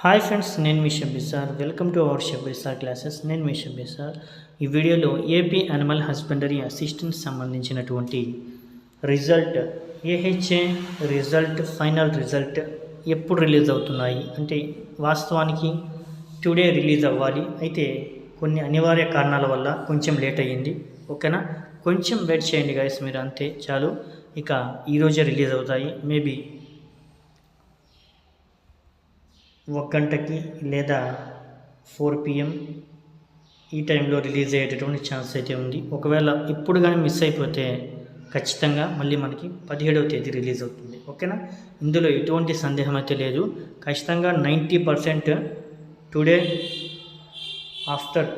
Hi friends నేను మీ Shabbi sir. Welcome to our Shabbi sir classes నేను మీ Shabbi sir. ఈ వీడియోలో ఏపీ అనిమల్ హస్బెండరీ అసిస్టెంట్ సంబంధించినటువంటి result AHA result final result ఎప్పుడు రిలీజ్ అవుతున్నాయి? అంటే వాస్తవానికి టుడే రిలీజ్ అవ్వాలి. అయితే కొన్ని అనివార్య కారణాల వల్ల కొంచెం లేట్ అయ్యింది. ఓకేనా? కొంచెం వెయిట్ చేయండి గాయస్ మీరు అంతే చాలు. ఇక ఈరోజే రిలీజ్ అవుతాయి. మేబీ ఒక గంటకి లేదా ఫోర్ పిఎం ఈ టైంలో రిలీజ్ అయ్యేటటువంటి ఛాన్స్ అయితే ఉంది. ఒకవేళ ఇప్పుడు కానీ మిస్ అయిపోతే ఖచ్చితంగా మళ్ళీ మనకి పదిహేడవ తేదీ రిలీజ్ అవుతుంది. ఓకేనా? ఇందులో ఎటువంటి సందేహం అయితే లేదు. ఖచ్చితంగా ninety percent today after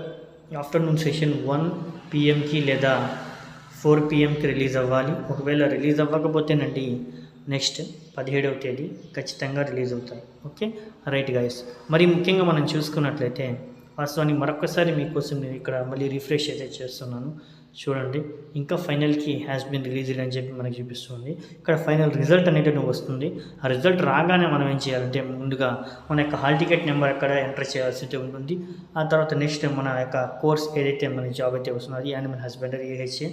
afternoon session one పిఎంకి లేదా ఫోర్ పిఎంకి రిలీజ్ అవ్వాలి. ఒకవేళ రిలీజ్ అవ్వకపోతేనండి నెక్స్ట్ పదిహేడవ తేదీ ఖచ్చితంగా రిలీజ్ అవుతాయి. ఓకే? రైట్ గాయస్ మరి ముఖ్యంగా మనం చూసుకున్నట్లయితే వాస్తవానికి మరొకసారి మీకోసం నేను ఇక్కడ మళ్ళీ రిఫ్రెష్ అయితే చేస్తున్నాను. చూడండి ఇంకా ఫైనల్కి హ్యాస్ బిన్ రిలీజ్డ్ అని చెప్పి మనకి చూపిస్తుంది. ఇక్కడ ఫైనల్ రిజల్ట్ అనేది వస్తుంది. ఆ రిజల్ట్ రాగానే మనం ఏం చేయాలంటే ముందుగా మన యొక్క హాల్ టికెట్ నెంబర్ అక్కడ ఎంటర్ చేయాల్సి ఉంటుంది. ఆ తర్వాత నెక్స్ట్ మన యొక్క కోర్స్ ఏదైతే మన జాబ్ అయితే వస్తుందో అది మన హస్బెండరీ ఏహెచ్ఏ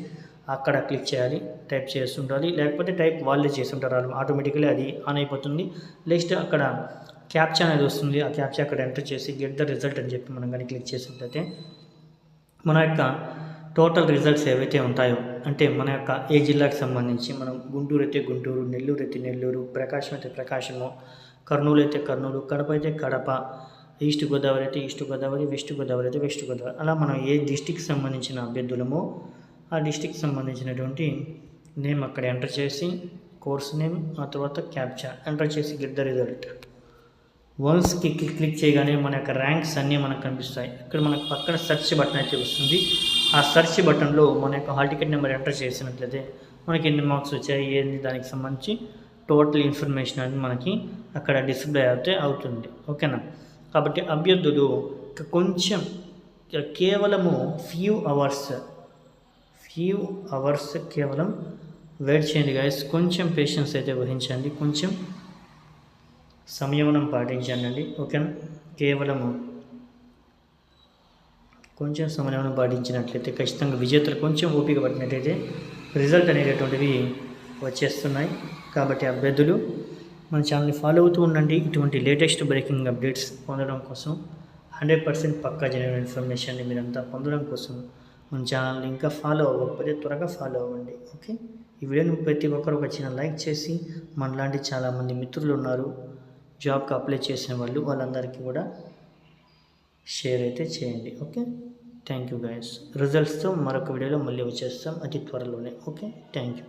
అక్కడ క్లిక్ చేయాలి టైప్ చేస్తుండాలి. లేకపోతే టైప్ వాళ్ళే చేస్తుంటారు వాళ్ళు. ఆటోమేటికలీ అది ఆన్ అయిపోతుంది. నెక్స్ట్ అక్కడ క్యాప్చా అనేది వస్తుంది. ఆ క్యాప్చా అక్కడ ఎంటర్ చేసి గెట్ ద రిజల్ట్ అని చెప్పి మనం కానీ క్లిక్ చేసినట్లయితే మన యొక్క టోటల్ రిజల్ట్స్ ఏవైతే ఉంటాయో అంటే మన యొక్క ఏ జిల్లాకి సంబంధించి మనం గుంటూరు అయితే గుంటూరు నెల్లూరు అయితే నెల్లూరు ప్రకాశం అయితే ప్రకాశము కర్నూలు అయితే కర్నూలు కడప అయితే కడప ఈస్ట్ గోదావరి అయితే ఈస్ట్ గోదావరి వెస్ట్ గోదావరి అయితే వెస్ట్ గోదావరి. అలా మనం ఏ డిస్టిక్ సంబంధించిన అభ్యర్థులమో ఆ డిస్టిక్ సంబంధించినటువంటి నేమ్ అక్కడ ఎంటర్ చేసి కోర్స్ నేమ్ ఆ తర్వాత క్యాప్చా ఎంటర్ చేసి గెట్ ద రిజల్ట్ వన్స్కి క్లిక్ క్లిక్ చేయగానే మన యొక్క ర్యాంక్స్ అన్నీ మనకు కనిపిస్తాయి. ఇక్కడ మనకు పక్కన సెర్చ్ బటన్ అయితే వస్తుంది. ఆ సెర్చ్ బటన్లో మన యొక్క హాల్ టికెట్ నెంబర్ ఎంటర్ చేసినట్లయితే మనకి ఎన్ని మార్క్స్ వచ్చాయి ఏంది దానికి సంబంధించి టోటల్ ఇన్ఫర్మేషన్ అనేది మనకి అక్కడ డిస్ప్లే అయితే అవుతుంది. ఓకేనా కాబట్టి అభ్యర్థులు కొంచెం కేవలము ఫ్యూ అవర్స్ ఫ్యూ అవర్స్ కేవలం వెయిట్ చేయండి గాయస్ కొంచెం పేషెన్స్ అయితే వహించండి. కొంచెం సంయమనం పాటించండి ఓకేనా కేవలము కొంచెం సంయమనం పాటించినట్లయితే ఖచ్చితంగా విజేతలు కొంచెం ఓపిక పట్టినట్లయితే రిజల్ట్ అనేటటువంటివి వచ్చేస్తున్నాయి. కాబట్టి అభ్యర్థులు మన ఛానల్ని ఫాలో అవుతూ ఉండండి. ఇటువంటి లేటెస్ట్ బ్రేకింగ్ అప్డేట్స్ పొందడం కోసం హండ్రెడ్ పర్సెంట్ పక్కా జనరల్ ఇన్ఫర్మేషన్ని మీరంతా పొందడం కోసం మన ఛానల్ని ఇంకా ఫాలో అవ్వకపోతే త్వరగా ఫాలో అవ్వండి. ఓకే ఈ వీడియోని ప్రతి ఒక్కరు ఒక చిన్న లైక్ చేసి మనలాంటి చాలామంది మిత్రులు ఉన్నారు. జాబ్కి అప్లై చేసిన వాళ్ళు వాళ్ళందరికీ కూడా షేర్ అయితే చేయండి. ఓకే థ్యాంక్ యూ గైస్ రిజల్ట్స్తో మరొక వీడియోలో మళ్ళీ వచ్చేస్తాం. అతి త్వరలోనే. Okay thank you